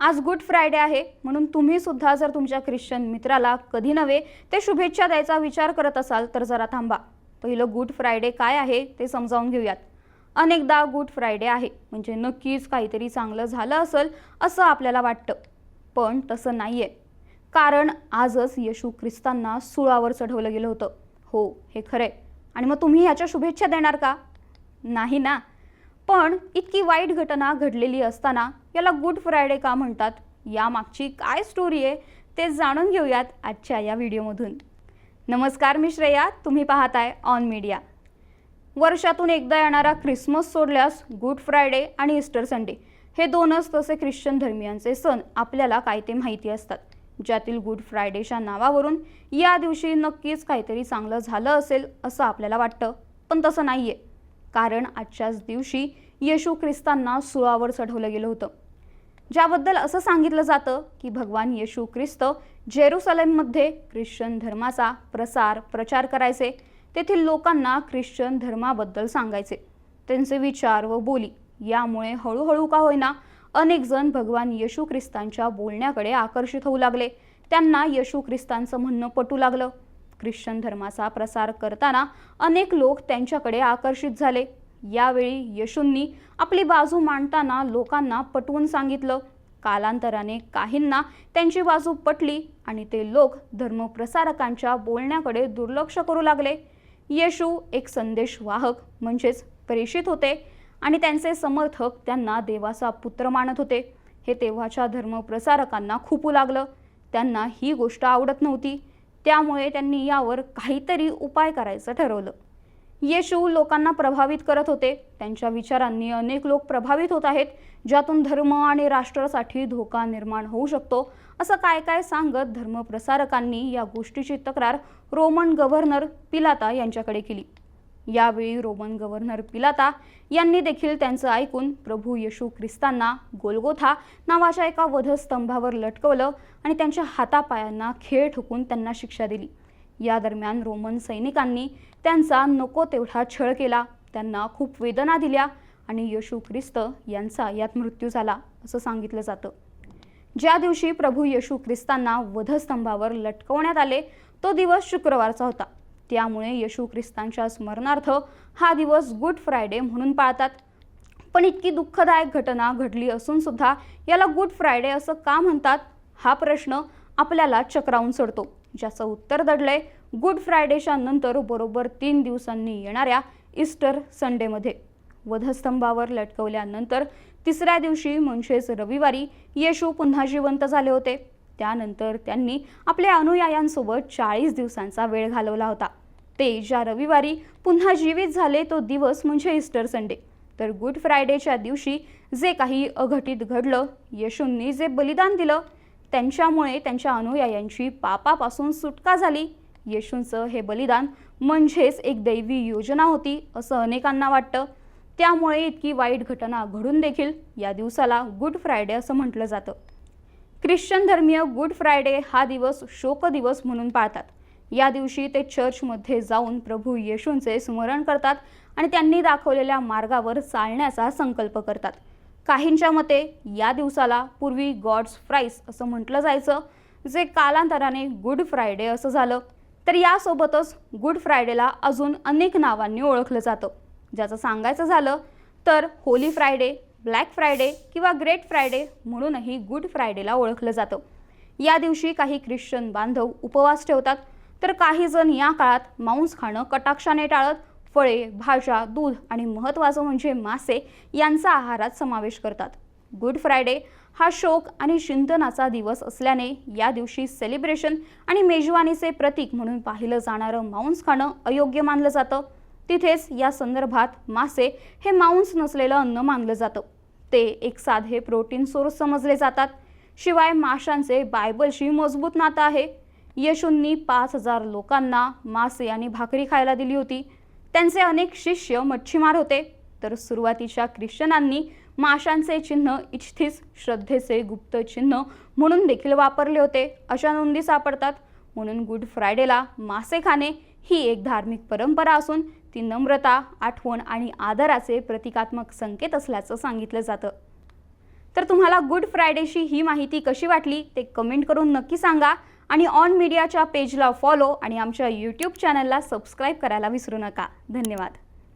आज good Friday आहे म्हणून तुम्ही सुद्धा जर तुमच्या ख्रिश्चन मित्राला कधी नव्हे ते शुभेच्छा द्यायचा विचार करत असाल तर जरा थांबा. पहिलं गुड फ्रायडे काय आहे ते समजावून घेऊयात. अनेकदा गुड फ्रायडे आहे म्हणजे नक्कीच काहीतरी चांगलं झालं असेल असं आपल्याला वाटतं. पण तसं नाही आहे कारण आजच येशू ख्रिस्तांना सुळावर चढवलं गेलं होतं. हो हे खरंय. आणि मग तुम्ही ह्याच्या शुभेच्छा देणार का? नाही ना. पण इतकी वाईट घटना घडलेली असताना याला गुड फ्रायडे का म्हणतात? यामागची काय स्टोरी आहे? ते जाणून घेऊयात आजच्या या व्हिडिओमधून. नमस्कार मी श्रेया. तुम्ही पाहताय ऑन मीडिया वर्षातून एकदा येणारा ख्रिसमस सोडल्यास गुड फ्रायडे आणि इस्टर संडे हे दोनच तसे ख्रिश्चन धर्मियांचे सण आपल्याला काय ते माहिती असतात. ज्यातील गुड फ्रायडेच्या नावावरून या दिवशी नक्कीच काहीतरी चांगलं झालं असेल असं आपल्याला वाटतं. पण तसं नाही आहे कारण आजच्याच दिवशी येशू ख्रिस्तांना सुळावर चढवलं गेलं होतं. ज्याबद्दल असं सांगितलं जातं की भगवान येशू ख्रिस्त जेरुसलेममध्ये ख्रिश्चन धर्माचा प्रसार प्रचार करायचे. तेथील लोकांना ख्रिश्चन धर्माबद्दल सांगायचे. त्यांचे विचार व बोली यामुळे हळूहळू का होईना अनेक जण भगवान येशू ख्रिस्तांच्या बोलण्याकडे आकर्षित होऊ लागले. त्यांना येशू ख्रिस्तांचं म्हणणं पटू लागलं. ख्रिश्चन धर्माचा प्रसार करताना अनेक लोक त्यांच्याकडे आकर्षित झाले. यावेळी येशूंनी आपली बाजू मांडताना लोकांना पटवून सांगितलं. कालांतराने काहींना त्यांची बाजू पटली आणि ते लोक धर्मप्रसारकांच्या बोलण्याकडे दुर्लक्ष करू लागले. येशू एक संदेशवाहक म्हणजेच प्रेषित होते आणि त्यांचे समर्थक त्यांना देवाचा पुत्र मानत होते. हे तेव्हाच्या धर्मप्रसारकांना खूपू लागलं. त्यांना ही गोष्ट आवडत नव्हती. त्यामुळे त्यांनी यावर काहीतरी उपाय करायचं ठरवलं. येशू लोकांना प्रभावित करत होते. त्यांच्या विचारांनी अनेक लोक प्रभावित होत आहेत ज्यातून धर्म आणि राष्ट्रासाठी धोका निर्माण होऊ शकतो. असं काय काय सांगत धर्मप्रसारकांनी या गोष्टीची तक्रार रोमन गव्हर्नर पिलाता यांच्याकडे केली. यावेळी रोमन गव्हर्नर पिलाता यांनी देखील त्यांचं ऐकून प्रभू येशू ख्रिस्तांना गोलगोथा नावाच्या एका वधस्तंभावर लटकवलं आणि त्यांच्या हातापायांना खेळ ठोकून त्यांना शिक्षा दिली. या दरम्यान रोमन सैनिकांनी त्यांचा नको तेवढा छळ केला त्यांना खूप वेदना दिल्या आणि येशू ख्रिस्त यांचा यात मृत्यू झाला असं सांगितलं जातं. ज्या दिवशी प्रभू येशू ख्रिस्तांना वधस्तंभावर लटकवण्यात आले तो दिवस शुक्रवारचा होता. त्यामुळे येशू ख्रिस्तांच्या स्मरणार्थ हा दिवस गुड फ्रायडे म्हणून पाळतात. पण इतकी दुःखदायक घटना घडली असून सुद्धा याला गुड फ्रायडे असं का म्हणतात? हा प्रश्न आपल्याला चक्रावून सोडतो. ज्याचं उत्तर दडलंय गुड फ्रायडेच्या नंतर बरोबर तीन दिवसांनी येणाऱ्या इस्टर संडेमध्ये. वधस्तंभावर लटकवल्यानंतर तिसऱ्या दिवशी म्हणजेच रविवारी येशू पुन्हा जिवंत झाले होते. त्यानंतर त्यांनी आपल्या अनुयायांसोबत चाळीस दिवसांचा वेळ घालवला होता. ते ज्या रविवारी पुन्हा जीवित झाले तो दिवस म्हणजे इस्टर संडे. तर गुड फ्रायडेच्या दिवशी जे काही अघटित घडलं येशूंनी जे बलिदान दिलं त्यांच्यामुळे त्यांच्या अनुयायांची पापापासून सुटका झाली. येशूंचं हे बलिदान म्हणजेच एक दैवी योजना होती असं अनेकांना वाटतं. त्यामुळे इतकी वाईट घटना घडून देखील या दिवसाला गुड फ्रायडे असं म्हटलं जातं. ख्रिश्चन धर्मीय गुड फ्रायडे हा दिवस शोक दिवस म्हणून पाळतात. या दिवशी ते चर्चमध्ये जाऊन प्रभू येशूंचे स्मरण करतात आणि त्यांनी दाखवलेल्या मार्गावर चालण्याचा संकल्प करतात. काहींच्या मते या दिवसाला पूर्वी गॉड्स फ्राईस असं म्हटलं जायचं जे कालांतराने गुड फ्रायडे असं झालं. तर यासोबतच गुड फ्रायडेला अजून अनेक नावांनी ओळखलं जातं. ज्याचं सांगायचं झालं तर होली फ्रायडे ब्लॅक फ्रायडे किंवा ग्रेट फ्रायडे म्हणूनही गुड फ्रायडेला ओळखलं जातं. या दिवशी काही ख्रिश्चन बांधव उपवास ठेवतात तर काही जण या काळात मांस खाणं कटाक्षाने टाळत फळे भाज्या दूध आणि महत्त्वाचं म्हणजे मासे यांचा आहारात समावेश करतात. गुड फ्रायडे हा शोक आणि चिंतनाचा दिवस असल्याने या दिवशी सेलिब्रेशन आणि मेजवानीचे प्रतीक म्हणून पाहिलं जाणारं मांस खाणं अयोग्य मानलं जातं. तिथेच या संदर्भात मासे हे मांस नसलेलं अन्न मानलं जातं. ते एक साधे प्रोटीन सोर्स समजले जातात. शिवाय माशांचे बायबलशी मजबूत नातं आहे. येशूंनी पाच हजार लोकांना मासे आणि भाकरी खायला दिली होती. त्यांचे अनेक शिष्य मच्छीमार होते. तर सुरुवातीच्या ख्रिश्चनांनी माशांचे चिन्ह इच्छित श्रद्धेचे गुप्त चिन्ह म्हणून देखील वापरले होते. अशा नोंदी सापडतात. म्हणून गुड फ्रायडेला मासे खाणे ही एक धार्मिक परंपरा असून ती नम्रता आठवण आणि आदराचे प्रतिकात्मक संकेत असल्याचं सांगितलं जातं. तर तुम्हाला गुड फ्रायडेची ही माहिती कशी वाटली ते कमेंट करून नक्की सांगा आणि ऑन मीडियाच्या पेजला फॉलो आणि आमच्या यूट्यूब चॅनलला सबस्क्राईब करायला विसरू नका. धन्यवाद.